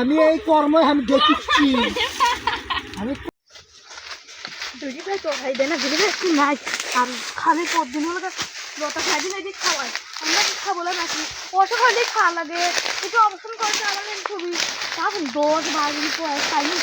আমি এই কর্ম আমি দেখিচ্ছি আমি দুজি ভাই তো ভাই দুজি ভাই একটু নাই আর খালি পরদিন হলো তো লতা খাই দিন যে খাওয়াই আমরা কি খাব না নাকি? অসুখ হলে খাওয়া লাগে। একটু অবস্থান করতে আমাদের খুবই। তখন দোষ ভাগিনি পয়সা খাইনি।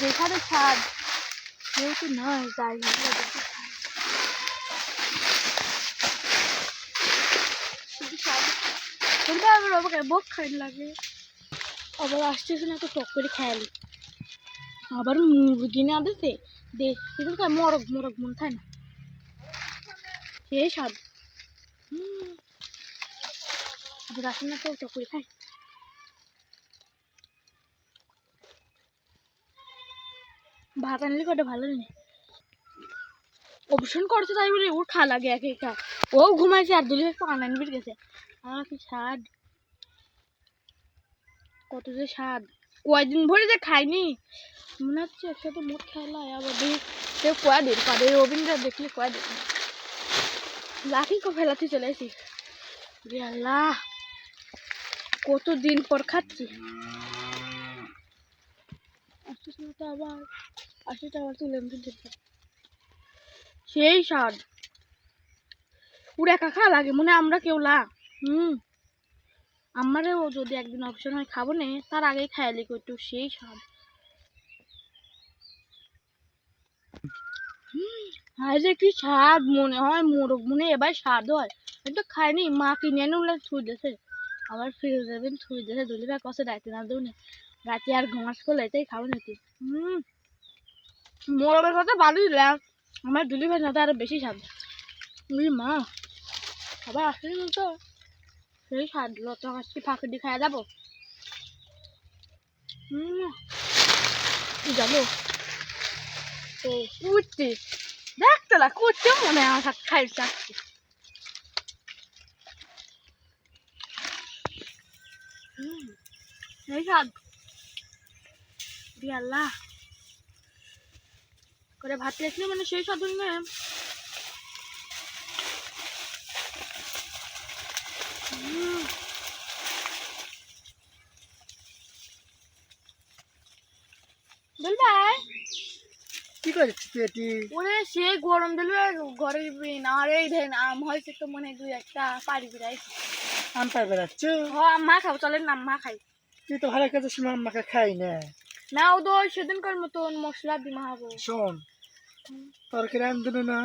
যেখানে স্বাদ কেউ তো নয় যাই হোক ওদেরকে খাই। শুধু স্বাদ বাবাকে বক খাই লাগে। আবার আসতেছে না তো টক করে খেয়ালি আবার মুরগি না দিতে দে মরক মন খায় না। সে স্বাদ। আবার আসে না তো টক করে খায়। ভাত আনলে কটা ভালো নেই অবসান করছে তাই বলে ওর খা লাগে একে একা ও ঘুমাইছে আর দুলি পান আনবির গেছে। স্বাদ। কত যে স্বাদ। কয়দিন ভরে যে খাইনি। মনে হচ্ছে একসাথে মোট খেলা আবার দেখি পারে দেখলে কো ফেলাতে চলে রে আল্লাহ, কত দিন পর খাচ্ছি। আবার। আসতে আবার তুলে সেই স্বাদ। পুরো খা লাগে, মনে আমরা কেউ লা হুম। আমারও যদি একদিন অপশন হয় খাব না, তার আগেই খাইলি একটু, সেই স্বাদ হায় যে কি স্বাদ মনে হয়, মোরগ মনে এবার স্বাদ হয়। আমি তো খাইনি, মা কিনে এনে বলে থুই দিয়েছে। আবার ফিরে দেবেন থুই দুলি ভাই কষে রাতে না দেবো রাতে আর ঘাস করলে এটাই খাব নাকি? হুম। মোরগের কথা ভালো দিলাম, আমার দুলি ভাই না আরও বেশি স্বাদ। মা, আবার আসলে তো। সেই স্বাদ লতা গাছটি ফাঁকি দিয়ে যাব। কুচি দেখতে না মনে আমার খাই চাচ্ছি এই স্বাদ দিয়ে করে ভাত রেখলে মানে সেই স্বাদ না হুম বল ভাই কি করছিস তুই এটি? ওরে সে গরম দিল ধরেন আম হয়েছে তো মনে দুই একটা পারি বিরাই আম পাই বেড়াচ্ছ হ আম্মা খাও চলেন না আম্মা খাই। তুই তো ভালো খাই না। না ও তো ওই সেদিনকার মতন মশলা দিমা হব শোন তরকারি আনদিল না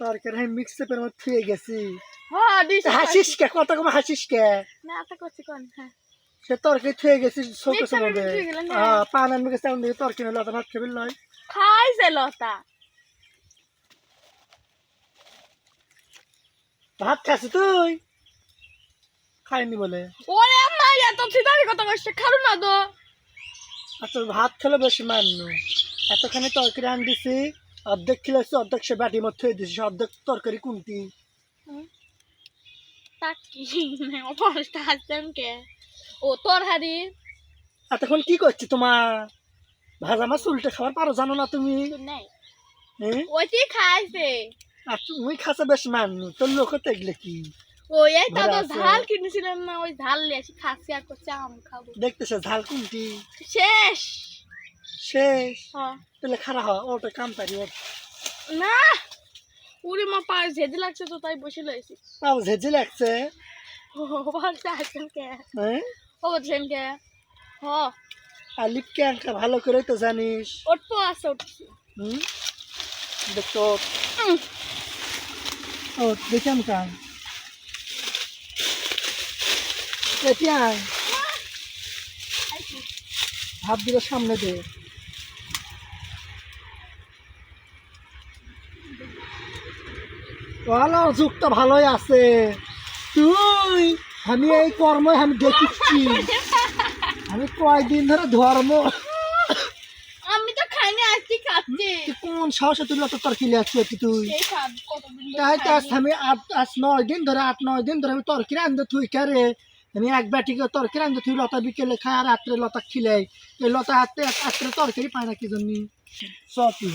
তরকারি আমি মিক্সাপের মধ্যে গেছি। হাসিস কে। কত কম হাসিস কে না তা করছি কোন? হ্যাঁ। সে তরকারি থুয়ে গেছি না? হ্যাঁ পান গেছে আমি দেখি তরকারি হলো ভাত খেবি লয়। খাইছে লতা। ভাত খাসি তুই? খাইনি বলে। ওরে আম্মা এত সিধারি কথা কষ্ট খারু না তো। আচ্ছা ভাত খেলে বেশি মান্য। এতখানি তরকারি আন দিছি অর্ধেক খেলেছি অর্ধেক সে বাটি মধ্যে দিছি অর্ধেক তরকারি কোনটি তাকি। অবস্থা হাসতাম কে? ও তোর হারি এতক্ষণ কি করছি তোমার? ভাজা মাছ উল্টে খাবার পারো জানো না তুমি? নাই। ওইটি খাইছে? আর তুমি খাসা বেশ মাননি তোর লোক দেখলে কি? ওই এই তো। ঝাল কিনেছিলাম না ওই ঝাল নিয়ে আসি খাসি আর করছে আম খাব। দেখতেছে ঝাল কোনটি? শেষ। শেষ? হ্যাঁ। তাহলে খারাপ হয় ওটা কাম পারি না! উড়ি মা পা ঝেঁজে লাগছে তো তাই বসে লইছি পাও ঝেঝে লাগছে? ও বলছে আসছেন কে? হ্যাঁ? ও বলছেন কে? হ। আর লিপকে আঁকা ভালো করে তো জানিস। ওর তো আছে উঠছি হুম? দেখতো ও কাম এটি আয়। হাত দিলে সামনে দে। ভালো যুগটা ভালোই আছে। তুই আমি এই কর্ম আমি দেখিচ্ছি আমি কয়দিন ধরে ধর্ম। আমি তো খাইনি আজকে খাচ্ছি। কোন সাহসে তুই অত তরকি তুই? তো আমি আট আজ নয় দিন ধরে আট নয় দিন ধরে আমি তরকি রান্ধে তুই কারে? আমি এক ব্যাটিকে তরকি রান্ধে তুই লতা বিকেলে খায় আর রাত্রে লতা খিলে এই লতা হাতে রাত্রে তরকারি পায় না কি জন্য? সব তুই।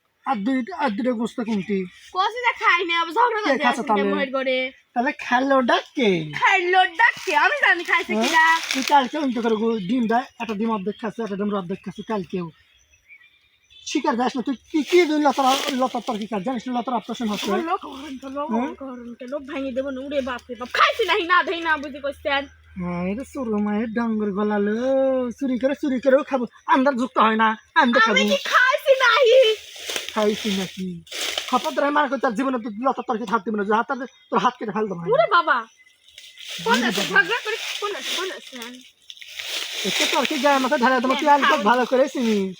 আর দুই আর দুটো গোস্ত কোনটি? কষে যা খাই না আবার ঝগড়া কে করতে খাচ্ছে আসি তাহলে? মহির করে। তাহলে খেলো ডাককে। খাইলো ডাকছে আমি জানি খাইছে? কিনা। তুই কালকে অন্ত করে গো- ডিম দেয় একটা ডিম অর্ধেক খাচ্ছে একটা ডিম অর্ধেক খাচ্ছে কালকেও। শিকার যাস না তুই কি কি তুই লতার লতার তরকি কাজ জানিস না লতার অপারেশন হচ্ছে? লোক হরণ তো লোক? হরণ তো লোক ভাঙিয়ে দেবো না উড়ে বাপরে বাপ। খাইছি নাহি না দেই না বুঝি করছেন এটা মায়ের ডঙ্গর গলালো। চুরি করে চুরি করেও খাব। আন্দার যুক্ত হয় না আন্দে খাব। খাইছি নাকি? খপত ধরে মার তার জীবনে তুই হাত দিবি না হাত তোর হাত কেটে ফেলতো ভাই উড়ে বাবা! কোন আছে? ঝগড়া করে কোন আছে? কোন আছে? একটু তরকি গায়ে মাথা ঢালে তোমার তুই খুব ভালো করে চিনিস।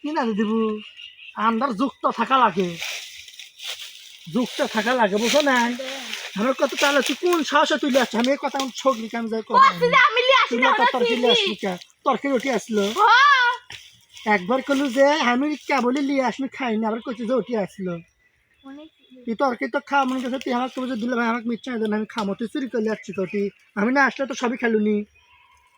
কি না দিব? আন্দার যুক্ত থাকা লাগে। যুক্ত থাকা লাগে বুঝো না? আমার কথা তাহলে তুই কোন সাহসে তুই আসছ আমি এই কথা আমি যাই কষ্ট যে আমি লিয়ে লতার ওরা তরকি লিয়ে আসলি? কে একবার কলু যে আমি কেবলই লিয়ে আসমি খাইনি আবার কইছি যে উঠে আসলো। তুই তরকারি তো খা মনে করছে তুই আমাকে কবে দিলে ভাই আমাকে মিথ্যা দেন আমি খামো। তুই চুরি করলে আসছি কটি আমি না আসলে তো সবই খেলুনি।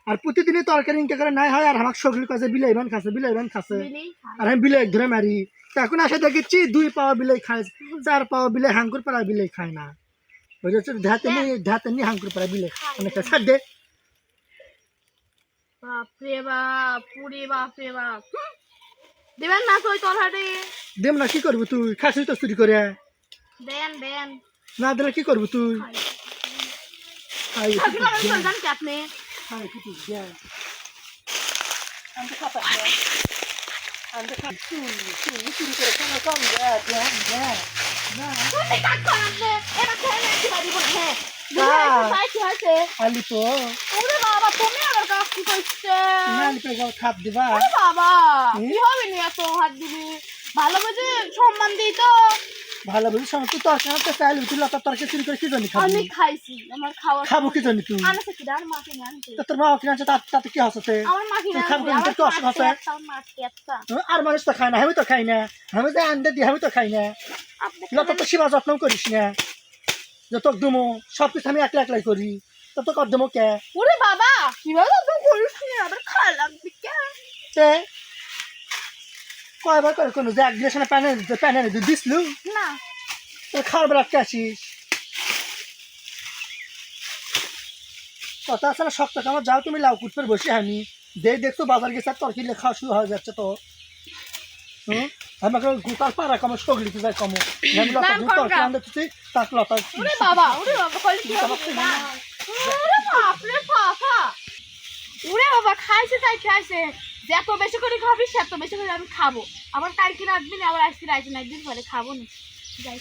আর প্রতিদিনই তরকারি ইনকে করে নাই হয় আর আমাকে সগলি কাছে বিলাই বান খাচ্ছে বিলাই বান মিলি আর আমি বিলাই ধরে মারি। তা এখন আসে দেখেছি দুই পাওয়া বিলাই খায় চার পাওয়া বিলাই হাঙ্কুর পাড়া বিলাই খায় না। বুঝেছ? ধাতে নি ধাতে নি হাঙ্কুর পাড়া বিলাই অনেক ছাড় দে। বাপরে বাপ পুরে বাপরে বাপ। দেবেন না তো ওই তলহাটে? দেম না কি করব তুই? খাসি তো চুরি করে। দেন দেন। না দিলে কি করব তুই? আপনি? দিব। তাই আলি তো। বাবা তুমি কি করছে? খাপ দিবা। বাবা? কি হবে নি এত হাত দিবি? ভালো বুঝে সম্মান দিই তো। ভালো বুঝি সমস্ত তরকারি তো চাইলি? তুই লতা তরকারি চুরি করে কি জানি খাবি? আমি খাইছি আমার খাওয়া খাব কি জানি তুই? তোর মা আছে তাতে তাতে কি হচ্ছে? আমার খাব তোর অসুখ আর মানুষ তো খায় না আমি তো খাই না। আমি তো আনতে দিই আমি তো খাই না। লতা তো সেবা যত্ন করিস না। যত দুমো সব কিছু আমি একলা একলাই করি। তত কর দেবো কে ওরে বাবা কীভাবে তো করিস না? আবার খাওয়া লাগবে কে? তে কয়বার করে কোনো যে অ্যাগ্রেশনে প্যানে প্যানে দিসলু? না। তোর খাওয়ার বেলা কে আসিস? কথা আছে না শক্ত আমার যাও তুমি লাউ কুটপের বসে আমি। দে দেখতো বাজার গেছে তরকি খাওয়া শুরু হয়ে যাচ্ছে তো। হুম? আমাকে গোটাল পাড়া কমো সগলিতে যায় কমো। আমি লতা আনতে তুই তাক লতা বাবা বাবা রে বাবা, খাইছে তাই খাইছে। যত বেশি করে খাবি সেত বেশি করে আমি খাব। আবার কালকে রাখবি না আবার আজকে রাখবি না, একদিন পরে খাব না। যাই